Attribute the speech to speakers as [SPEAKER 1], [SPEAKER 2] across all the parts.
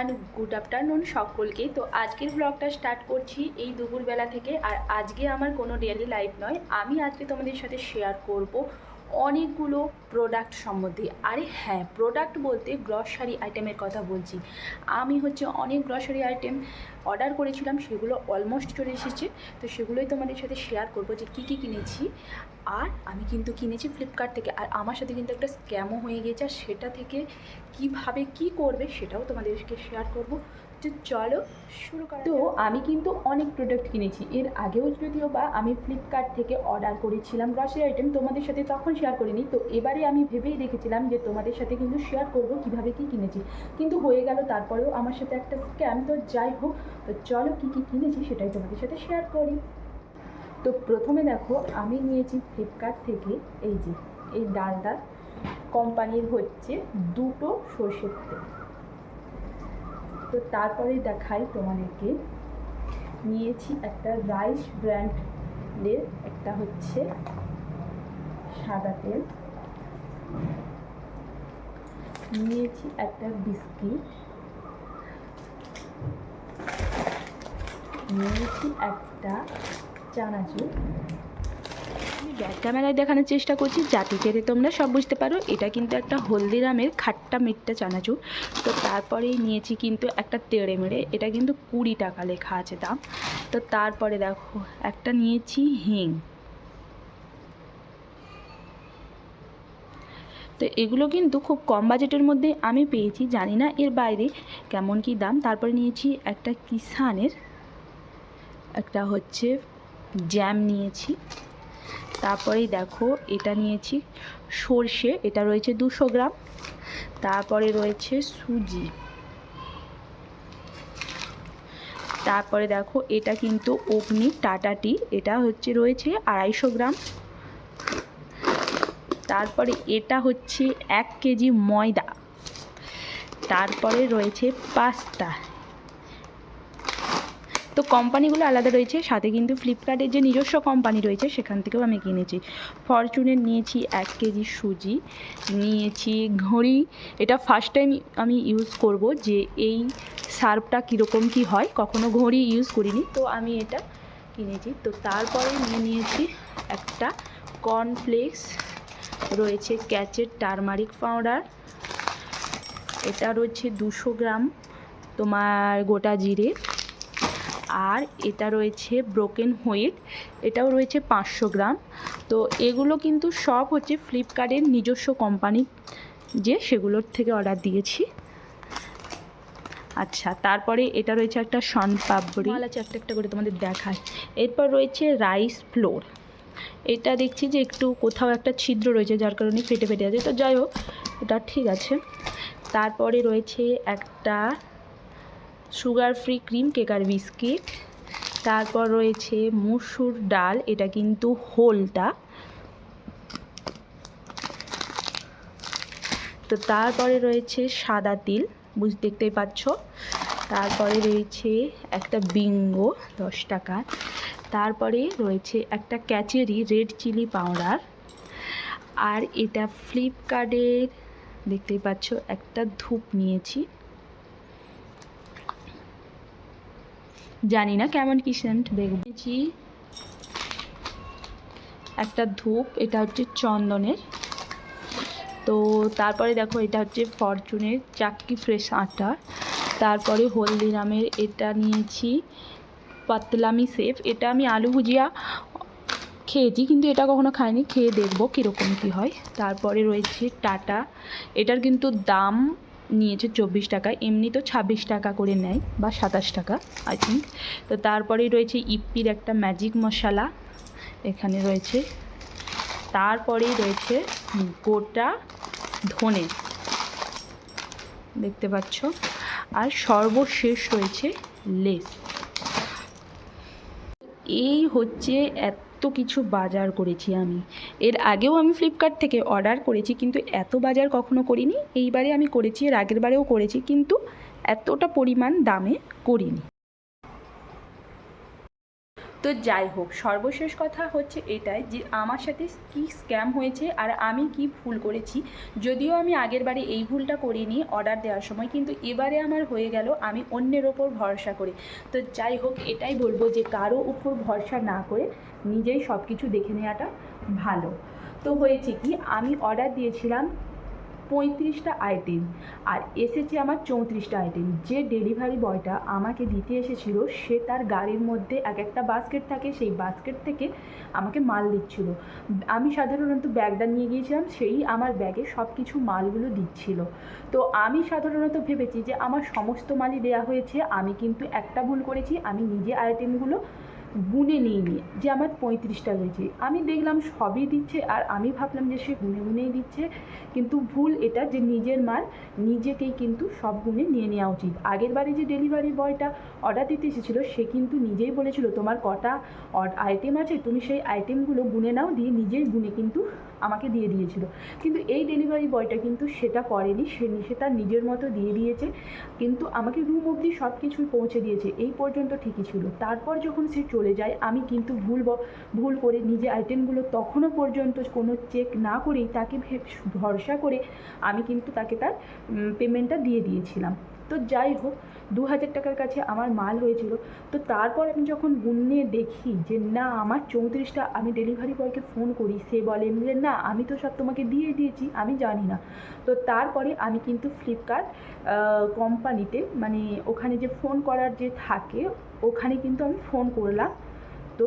[SPEAKER 1] Everyone good afternoon সকলকে। তো আজকের ব্লগটা স্টার্ট করছি এই দুপুরবেলা থেকে। আর আজকে আমার কোনো ডেলি লাইফ নয়। আমি আজকে তোমাদের সাথে শেয়ার করব অনেকগুলো প্রোডাক্ট সম্বন্ধে। আরে হ্যাঁ প্রোডাক্ট বলতে গ্রসারি আইটেমের কথা বলছি। আমি হচ্ছে অনেক গ্রসারি আইটেম অর্ডার করেছিলাম, সেগুলো অলমোস্ট চলে এসেছে। তো সেগুলোই তোমাদের সাথে শেয়ার করব যে কী কী কিনেছি। আর আমি কিন্তু কিনেছি ফ্লিপকার্ট থেকে। আর আমার সাথে কিন্তু একটা স্ক্যামও হয়ে গেছে। আর সেটা থেকে কীভাবে কি করবে সেটাও তোমাদেরকে শেয়ার করব। তো চলো শুরু করা তো আমি কিন্তু অনেক প্রোডাক্ট কিনেছি। এর আগেও যদিও বা আমি ফ্লিপকার্ট থেকে অর্ডার করেছিলাম গ্রসারি আইটেম তোমাদের সাথে তখন শেয়ার করিনি। তো এবারে আমি ভেবেই রেখেছিলাম যে তোমাদের সাথে কিন্তু শেয়ার করব কীভাবে কি কিনেছি। কিন্তু হয়ে গেল তারপরেও আমার সাথে একটা স্ক্যাম তো যাই হোক তো চলো কী কী কিনেছি সেটাই তোমাদের সাথে শেয়ার করি। তো প্রথমে দেখো আমি নিয়েছি ফ্লিপকার্ট থেকে এই যে এই ডালদা কোম্পানির হচ্ছে দুটো সর্ষের তেল। তো তারপরে দেখাই তোমাদেরকে। নিয়েছি একটা রাইস ব্র্যান্ডের একটা হচ্ছে সাদা তেল। নিয়েছি একটা বিস্কিট। নিয়েছি একটা চানাচুর। ব্যাক ক্যামেরায় দেখানোর চেষ্টা করছি। যাতে করে তোমরা সব বুঝতে পারো। এটা কিন্তু একটা হলদিরামের খাট্টা মিট্টা চানাচুর। তো তারপরেই নিয়েছি কিন্তু একটা তেড়ে মেড়ে। এটা কিন্তু কুড়ি টাকা লেখা আছে দাম। তো তারপরে দেখো, একটা নিয়েছি হিং। তো এগুলো কিন্তু খুব কম বাজেটের মধ্যে আমি পেয়েছি, জানি না এর বাইরে কেমন কি দাম। তারপরে নিয়েছি একটা কিষানের, একটা হচ্ছে জ্যাম নিয়েছি। তারপরেই দেখো, এটা নিয়েছি সর্ষে, এটা রয়েছে দুশো গ্রাম। তারপরে রয়েছে সুজি। তারপরে দেখো, এটা কিন্তু অগ্নি টাটা টি, এটা হচ্ছে রয়েছে আড়াইশো গ্রাম। তারপরে এটা হচ্ছে এক কেজি ময়দা। তারপরে রয়েছে পাস্তা। তো কোম্পানিগুলো আলাদা রয়েছে, সাথে কিন্তু ফ্লিপকার্টের যে নিজস্ব কোম্পানি রয়েছে, সেখান থেকেও আমি কিনেছি। ফরচুনের নিয়েছি এক কেজি সুজি, নিয়েছি ঘড়ি। এটা ফার্স্ট টাইম আমি ইউজ করব যে এই সার্ফটা কীরকম কি হয়, কখনো ঘড়ি ইউজ করিনি। তো আমি এটা কিনেছি। তো তারপরে নিয়ে নিয়েছি একটা কর্নফ্লেক্স রয়েছে ক্যাচের টারমারিক পাউডার। এটা রয়েছে দুশো গ্রাম তোমার গোটা জিরে। আর এটা রয়েছে ব্রোকেন হোয়েট এটাও রয়েছে পাঁচশো গ্রাম। তো এগুলো কিন্তু সব হচ্ছে ফ্লিপকার্টের নিজস্ব কোম্পানি যে সেগুলোর থেকে অর্ডার দিয়েছি। আচ্ছা তারপরে এটা রয়েছে একটা সন পাপড়ি আছে একটা একটা করে তোমাদের দেখায় এরপর রয়েছে রাইস ফ্লোর এটা দেখছি যে একটু কোথাও একটা ছিদ্র রয়েছে যার কারণে ফেটে ফেটে আছে। তো যাই হোক এটা ঠিক আছে। তারপরে রয়েছে একটা সুগার ফ্রি ক্রিম, কেকার বিস্কিট। তারপর রয়েছে মুসুর ডাল, এটা কিন্তু হোলটা। তো তারপরে রয়েছে সাদা তিল, বুঝ, দেখতেই পাচ্ছ। তারপরে রয়েছে একটা বিঙ্গো, দশ টাকা। তারপরে রয়েছে একটা ক্যাচেরি, রেড চিলি পাউডার। আর এটা ফ্লিপকার্টের, দেখতেই পাচ্ছ, একটা ধূপ নিয়েছি। জানি না কেমন কি সেন্ট দেখবেছি একটা ধূপ, এটা হচ্ছে চন্দনের। তো তারপরে দেখো, এটা হচ্ছে ফরচুনের চাক্কি ফ্রেশ আটা। তারপরে হলদিরামের এটা নিয়েছি, পাতলামি সেফ। এটা আমি আলু ভুজিয়া খেয়েছি, কিন্তু এটা কখনো খাইনি। খেয়ে দেখব কীরকম কী হয়। তারপরে রয়েছে টাটা। এটার কিন্তু দাম নিয়েছে চব্বিশ টাকা, এমনি তো ছাব্বিশ টাকা করে নেয় বা সাতাশ টাকা আই থিঙ্ক তো তারপরেই রয়েছে ইপ্পির একটা ম্যাজিক মশলা, এখানে রয়েছে। তারপরেই রয়েছে গোটা ধনে, দেখতে পাচ্ছ। আর সর্বশেষ রয়েছে লেস। এই হচ্ছে এত কিছু বাজার করেছি আমি। এর আগেও আমি ফ্লিপকার্ট থেকে অর্ডার করেছি, কিন্তু এত বাজার কখনো করিনি। এইবারে আমি করেছি, এর আগের বারেও করেছি, কিন্তু এতটা পরিমাণ দামে করিনি। তো যাই হোক, সর্বশেষ কথা হচ্ছে এটাই যে আমার সাথে কী স্ক্যাম হয়েছে আর আমি কি ভুল করেছি। যদিও আমি আগের বারে এই ভুলটা করিনি অর্ডার দেওয়ার সময়, কিন্তু এবারে আমার হয়ে গেল আমি অন্যের ওপর ভরসা করে। তো যাই হোক, এটাই বলব যে কারও উপর ভরসা না করে নিজেই সব কিছু দেখে নেওয়াটা ভালো। তো হয়েছে কি, আমি অর্ডার দিয়েছিলাম পঁয়ত্রিশটা আইটেম আর এসেছে আমার চৌত্রিশটা আইটেম যে ডেলিভারি বয়টা আমাকে দিতে এসেছিল, সে তার গাড়ির মধ্যে এক একটা বাস্কেট থাকে, সেই বাস্কেট থেকে আমাকে মাল দিচ্ছিল। আমি সাধারণত ব্যাগটা নিয়ে গিয়েছিলাম, সেই আমার ব্যাগে সব কিছু মালগুলো দিচ্ছিল। তো আমি সাধারণত ভেবেছি যে আমার সমস্ত মালই দেওয়া হয়েছে, আমি কিন্তু একটা ভুল করেছি, আমি নিজে আইটেমগুলো গুনে নিইনি, যে আমার পঁয়ত্রিশটা রয়েছে আমি দেখলাম সবই দিচ্ছে আর আমি ভাবলাম যে সে গুনে গুনেই দিচ্ছে। কিন্তু ভুল এটা যে নিজের মাল নিজেকেই কিন্তু সব গুনে নিয়ে নেওয়া উচিত। আগের বারে যে ডেলিভারি বয়টা অর্ডার দিতে এসেছিল, সে কিন্তু নিজেই বলেছিল, তোমার কটা আইটেম আছে, তুমি সেই আইটেমগুলো গুনে নাও, দিয়ে নিজেই গুনে কিন্তু আমাকে দিয়ে দিয়েছিল। কিন্তু এই ডেলিভারি বয়টা কিন্তু সেটা করেনি, সে সে তার নিজের মতো দিয়ে দিয়েছে। কিন্তু আমাকে রুম অবধি সব কিছুই পৌঁছে দিয়েছে, এই পর্যন্ত ঠিকই ছিল। তারপর যখন সে চলে যায়, আমি কিন্তু ভুল ভুল করে নিজে আইটেমগুলো তখনও পর্যন্ত কোনো চেক না করেই তাকে ভরসা করে আমি কিন্তু তাকে তার পেমেন্টটা দিয়ে দিয়েছিলাম। তো যাই হোক, দু হাজার টাকার কাছে আমার মাল হয়েছিল। তো তারপর আমি যখন গুনে দেখি যে, না, আমার চৌত্রিশটা আমি ডেলিভারি বয়কে ফোন করি, সে বলেন যে, না, আমি তো সব তোমাকে দিয়ে দিয়েছি, আমি জানি না। তো তারপরে আমি কিন্তু ফ্লিপকার্ট কোম্পানিতে মানে ওখানে যে ফোন করার যে থাকে, ওখানে কিন্তু আমি ফোন করলাম। তো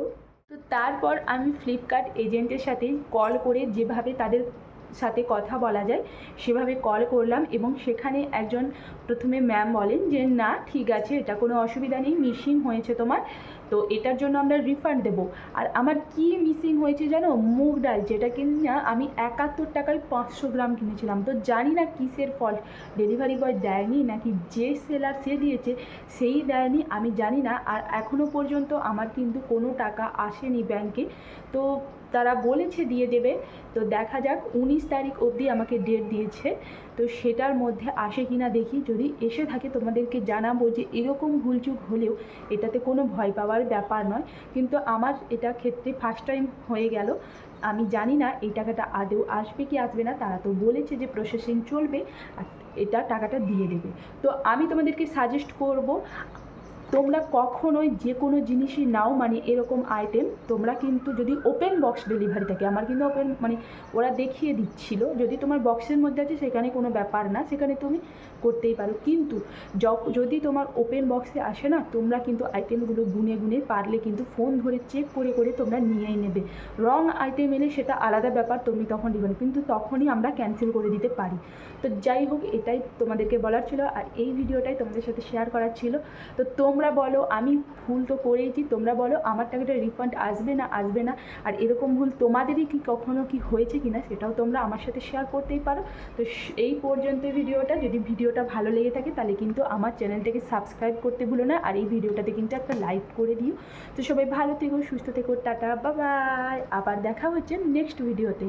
[SPEAKER 1] তো তারপর আমি ফ্লিপকার্ট এজেন্টের সাথে কল করে যেভাবে তাদের সাথে কথা বলা যায়। সেভাবে কল করলাম এবং সেখানে একজন প্রথমে ম্যাম বলেন যে, না, ঠিক আছে, এটা কোনো অসুবিধা নেই মিসিং হয়েছে তোমার। তো এটার জন্য আমরা রিফান্ড দেবো। আর আমার কি মিসিং হয়েছে জানো? মুগ ডাল, যেটা কিনা আমি একাত্তর টাকায় পাঁচশো গ্রাম কিনেছিলাম। তো জানি না কিসের ফল্ট ডেলিভারি বয় দেয়নি নাকি যে সেলার সে দিয়েছে, সেই দেয়নি, আমি জানি না। আর এখনও পর্যন্ত আমার কিন্তু কোনো টাকা আসেনি ব্যাংকে তো তারা বলেছে দিয়ে দেবে। তো দেখা যাক, উনিশ তারিখ অবধি আমাকে ডেট দিয়েছে। তো সেটার মধ্যে আসে কি না দেখি, যদি এসে থাকে তোমাদেরকে জানাব যে এরকম ভুলচুক হলেও এটাতে কোনো ভয় পাওয়ার ব্যাপার নয়। কিন্তু আমার এটা ক্ষেত্রে ফার্স্ট টাইম হয়ে গেল। আমি জানি না এই টাকাটা আদৌ আসবে কি আসবে না, তারা তো বলেছে যে প্রসেসিং চলবে আর এটা টাকাটা দিয়ে দেবে। তো আমি তোমাদেরকে সাজেস্ট করব তোমরা কখনোই যে কোনো জিনিসই নাও মানে এরকম আইটেম তোমরা কিন্তু যদি ওপেন বক্স ডেলিভারি থাকে, আমার কিন্তু ওপেন মানে ওরা দেখিয়ে দিচ্ছিল, যদি তোমার বক্সের মধ্যে আছে, সেখানে কোনো ব্যাপার না, সেখানে তুমি করতেই পারো। কিন্তু যদি তোমার ওপেন বক্সে আসে না, তোমরা কিন্তু আইটেমগুলো গুনে গুনে পারলে কিন্তু ফোন ধরে চেক করে করে তোমরা নিয়েই নেবে। রং আইটেম এলে সেটা আলাদা ব্যাপার, তুমি তখন দিবে না। কিন্তু তখনই আমরা ক্যান্সেল করে দিতে পারি। তো যাই হোক, এটাই তোমাদেরকে বলার ছিল। আর এই ভিডিওটাই তোমাদের সাথে শেয়ার করার ছিল। তো তোমরা বলো, আমি ভুল তো করেইছি, তোমরা বলো, আমার টাকাটা রিফান্ড আসবে না আসবে না। আর এরকম ভুল তোমাদেরই কি কখনো কি হয়েছে কি না সেটাও তোমরা আমার সাথে শেয়ার করতেই পারো। তো এই পর্যন্ত ভিডিওটা। যদি ভিডিওটা ভালো লেগে থাকে, তাহলে কিন্তু আমার চ্যানেলটাকে সাবস্ক্রাইব করতে ভুলো না, আর এই ভিডিওটাতে কিন্তু একটা লাইক করে দিও। তো সবাই ভালো থেকো, সুস্থ থেকো, টাটা, বাবাই। আবার দেখা হচ্ছে নেক্সট ভিডিওতে।